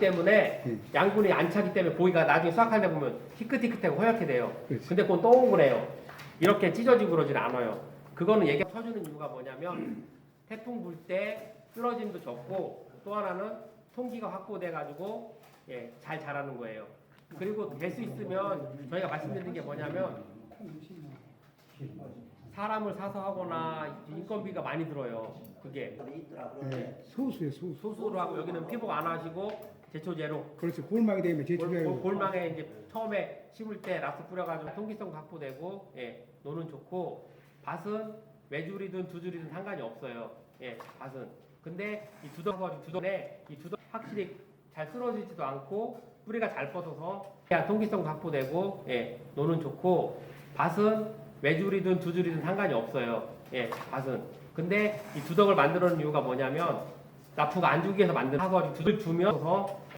때문에 예. 양분이 안 차기 때문에 보기가 나중에 수확할 때 보면 희끗희끗하고 허옇게 돼요. 그렇지. 근데 그건 동그래요. 이렇게 찢어지고 그러진 않아요. 그거는 얘기 쳐주는 이유가 뭐냐면 태풍 불 때 쓰러짐도 적고 또 하나는 통기가 확보돼 가지고 예, 잘 자라는 거예요. 그리고 될 수 있으면 저희가 말씀드린 게 뭐냐면 사람을 사서 하거나 인건비가 많이 들어요. 그게 예, 소수예요, 소수. 소수로 하고 여기는 피복 안 하시고 제초 제로 그렇지. 골막이 되면 골, 제초제로. 골망에 이제 처음에 심을 때 락스 뿌려가지고 통기성 확보되고 예, 노는 좋고 밭은 외줄이든 두줄이든 상관이 없어요. 예, 밭은. 근데 이 두덕 두덕에 이 두덕 확실히 잘 쓰러지지도 않고 뿌리가 잘 뻗어서 야 통기성 확보되고 예, 노는 좋고 밭은 외줄이든 두줄이든 상관이 없어요. 예, 밭은. 근데 이 두덕을 만들어 놓은 이유가 뭐냐면 나프가 안 주기 위해서 만든 사과를 두들 주면